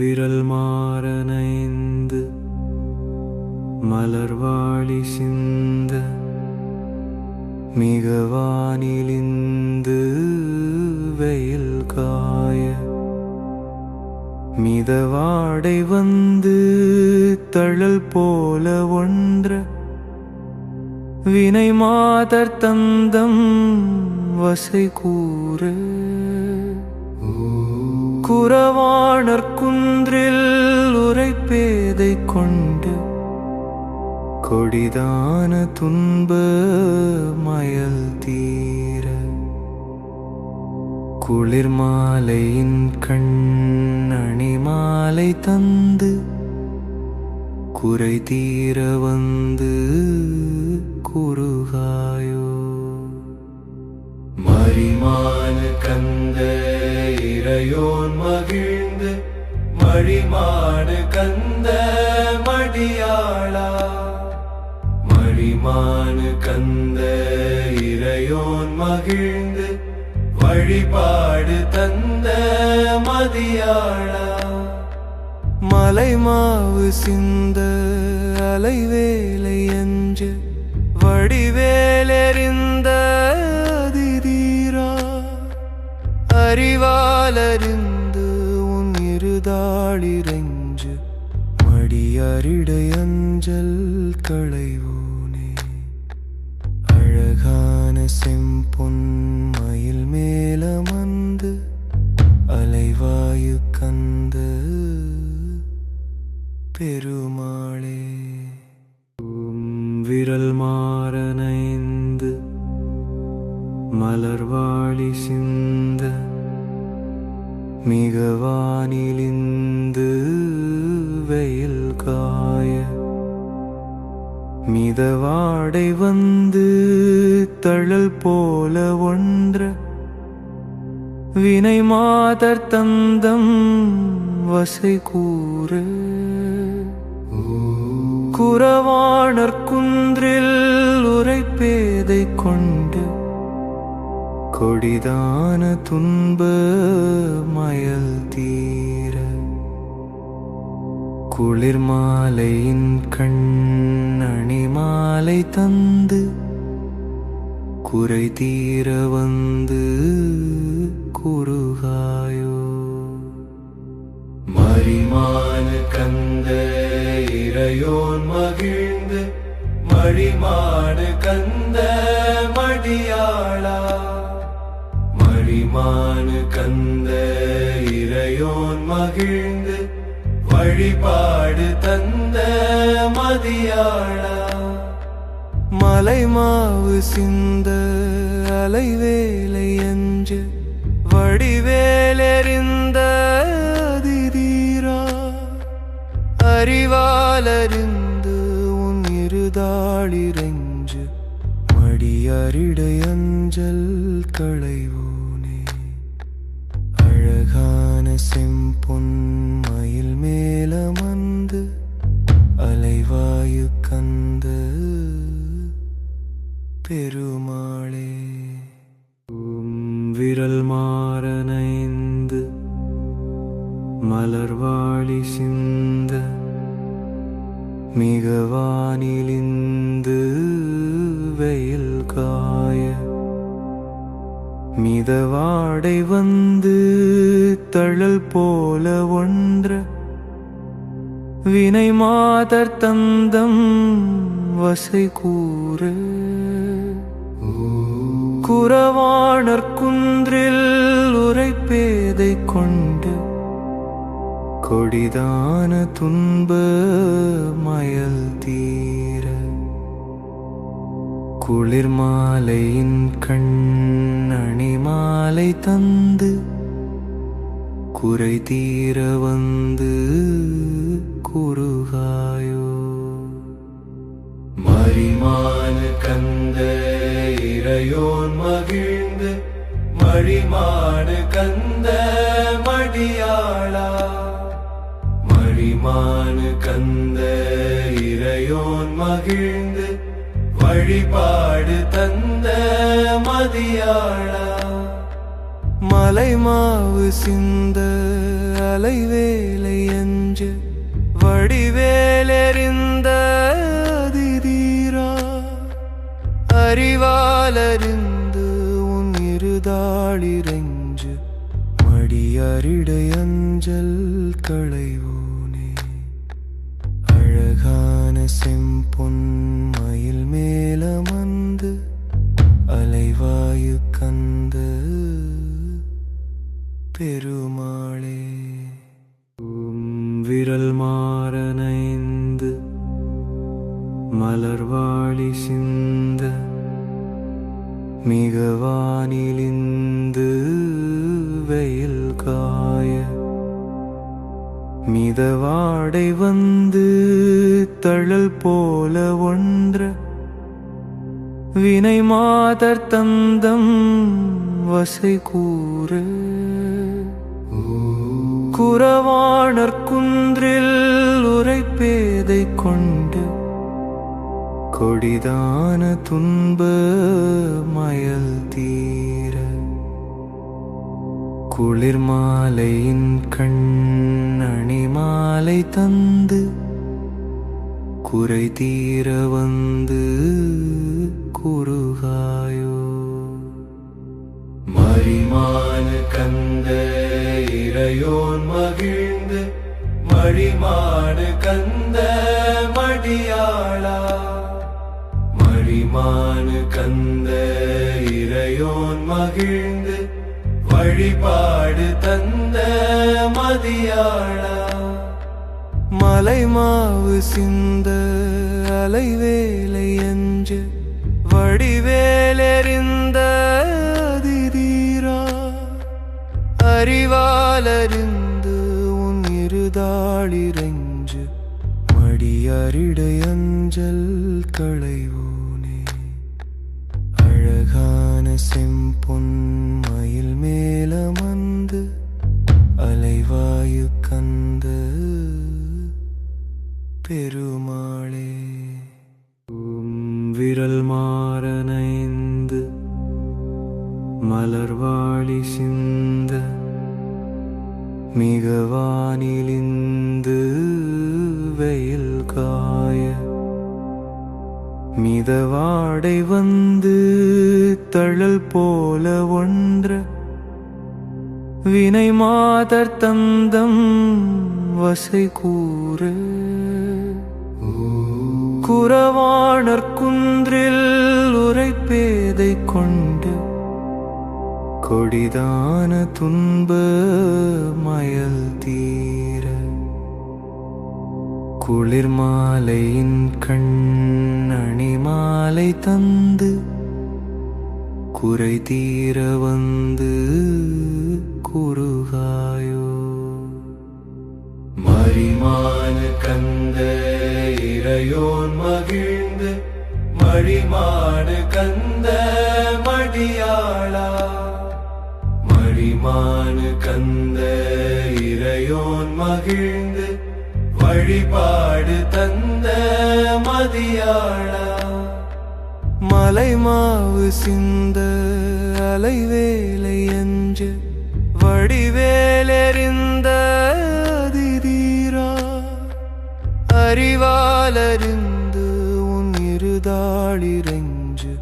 விரல் மாறனைந்து மலர்வாழி சிந்த மிக வானிலிந்து வெயில் காய மிதவாடை வந்து தழல் போல ஒன்ற வினை மாதர் தந்தம் வசை கூறு குறவாணர் குன்றில் உரைப்பேதை கொண்டு கொடிதான துன்ப மயல் தீர குளிர் மாலையின் கண்ணணி மாலை தந்து குறை தீர வந்து குறுகாயோ. மரிமான கண் இறையோன் மகிழ்ந்து மழிமான கந்த மடியாளா? மழிமான கந்த இறையோன் மகிழ்ந்து வழிபாடு தந்த மதியாளா? மலைமாவு சிந்த அலைவேலை அஞ்சு வடிவே காய மிதவாடை வந்து தழல் போல ஒன்ற வினை மாதர் தந்தம் வசை கூற. குறவாணர் குன்றில் உரைப்பேதை கொண்டு கொடிதான துன்ப மயல் தீர. குளிர் மாலையின் கண்ணணி மாலை தந்து குறை தீர வந்து குறுகாயோ. மரிமான கந்த இறையோன் மகிழ்ந்து மழிமான கந்த மடியாளா. மழிமான கந்த இறையோன் மகிழ்ந்து வழிபாடு தந்த மதியாளா? மலை மாவு சிந்த அலைவேலை அஞ்சு வடிவேலெறிந்த அதிதீரா? அறிவாலறிந்து உன் இருதாளிரஞ்சு மடியரிடை அஞ்சல் களைவோனே. அழகான செம்பொன் பெருமாளே. உம் விரல் மாறனைந்து மலர்வாழி சிந்த மிக வானிலிந்து வெயில் காய மிதவாடை வந்து தழல் போல ஒன்ற வினை மாதர் தந்தம் வசை கூறு. குறவாணர் குன்றில் உரைப்பேதை கொண்டு கொடிதான துன்ப மயல் தீர குளிர் மாலையின் கண்ணணி மாலை தந்து குறை தீர வந்து குறுகாயோ. மரிமான கந்த இறையோன் மகிழ்ந்து மழிமான கந்த மடியாளா? மழிமான கந்த இறையோன் மகிழ்ந்து வழிபாடு தந்த மதியாளா? மலைமாவு சிந்த அலைவேலை அஞ்சு வடிவேலை அறிவாலறிந்து உன் இருதாளிரஞ்சு மடியறிடையஞ்சல் களைவோனே. அழகான செம்பொன் மயில் மேலமந்து அலைவாயு கந்த பெருமாளே. விரல் மாறனைந்து மலர்வாழி சிந்த மிக வானிலிந்து வெயில் காய மிதவாடை வந்து தழல் போல ஒன்ற வினை மாதர் தந்தம் வசை கூற. குறவாணர் குன்றில் உரைப்பேதை கொண்டு கொடிதான துன்ப மயல் தீர. குளிர் மாலையின் கண்ணணி மாலை தந்து குறை தீர வந்து குறுகாயோ. மரிமான கந்த இறையோன் மகிழ்ந்து மழிமாடு கந்த மடியாளா. மழிமானு கந்த இறையோன் மகிழ்ந்து வழிபாடு தந்த மதியாளா. மலை மாவு சிந்த அலைவேலை அஞ்சு வடிவேலெறிந்த அதிதீரா. அறிவாலறிந்து உன் இருதாளிரு அலைவாயு கந்த பெருமாளே விரல் மாறனைந்து மலர்வாழி சிந்த மிக வானிலிந்து வெயில் காய மிதவாடை வந்து தழல் போல ஒன்ற வினை மாதர் தந்தம் வசை கூற. குறவாணர் குன்றில் உரைப்பேதை கொண்டு கொடிதான துன்ப மயல் தீர. குளிர் மாலையின் கண்ணணி மாலை தந்து குறை தீர வந்து குறுகாயோ மரிமான கந்த இறையோன் மகிழ்ந்து மழிமாடு கந்த மடியாளா மழிமானு கந்த இறையோன் மகிழ்ந்து வழிபாடு தந்த மதியாளா மலை மாவு சிந்த அஞ்சு வடிவேலெறிந்த அதிதீரா அறிவாலறிந்து உன் இருதாளிரஞ்சு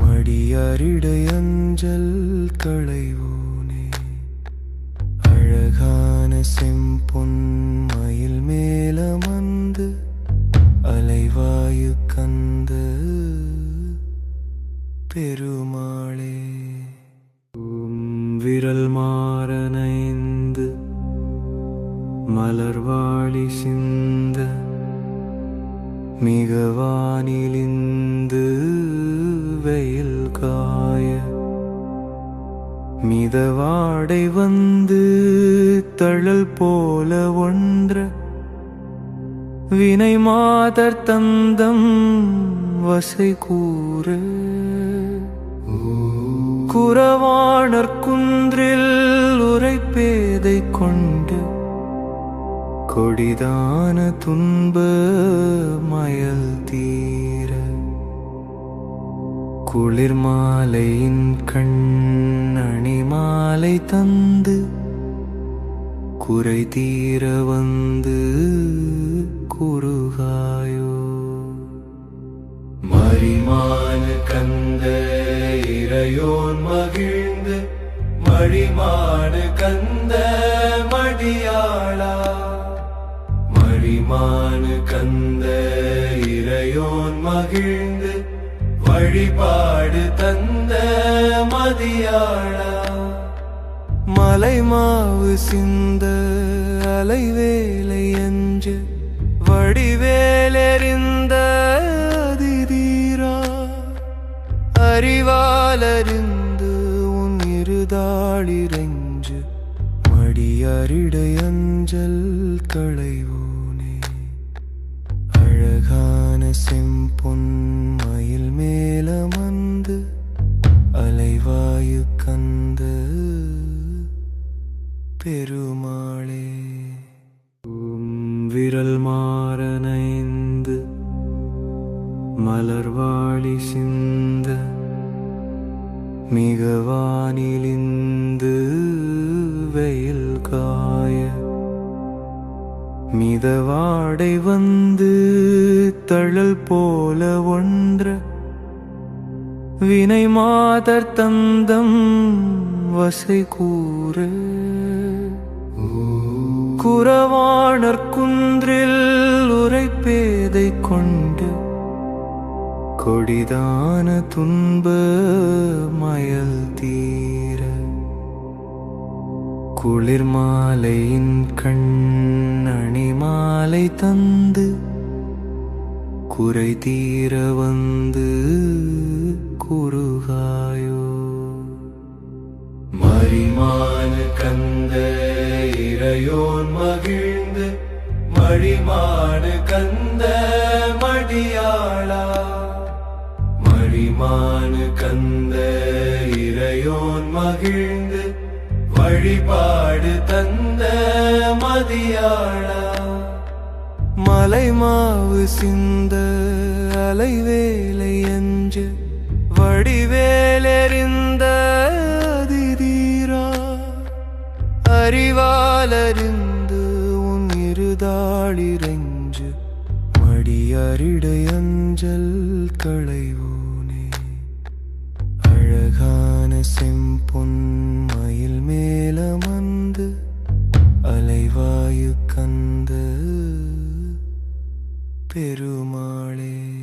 மடியறிடையஞ்சல் களைவோனே. அழகான செம்பொன் மயில் மேலமந்து அலைவாயு கந்த பெருமாளே. மலர்வாழி சிந்த மிக வானிலிந்து வெயில் காய மிதவாடை வந்து தழல் போல ஒன்ற வினை மாதர் தந்தம் வசை கூற. குறவாணர் கொடிதான துன்ப மயல் தீர. குளிர் மாலையின் கண்ணணி மாலை தந்து குறை தீர வந்து குறுகாயோ. மரிமான கந்த இறையோ மகிழ்ந்து வழிபாடு தந்த மதியாளா. மலை மாவு சிந்த அலைவேலை அஞ்சு வடிவே மிதவாடை வந்து தழல் போல ஒன்ற. வினை மாதர் தந்தம் வசை கூற. குறவாணர் குன்றில் உரைப்பேதை கொண்டு. கொடிதான துன்ப குளிர் மாலையின் கண்ணணி மாலை தந்து குறை தீர வந்து குறுகாயோ. மரிமான கந்த இறையோன் மகிழ்ந்து மழிமான கந்த வழிபாடு தந்த மதியாளா? மலை மாவு சிந்த அலைவேலை அஞ்சு வடிவேலெறிந்த அதிதீரா? அறிவாலறிந்து உன் இருதாளிரஞ்சு மடியரிடை அஞ்சல் களைவோனே. அழகான செம்பொன் கந்த பெருமாளே.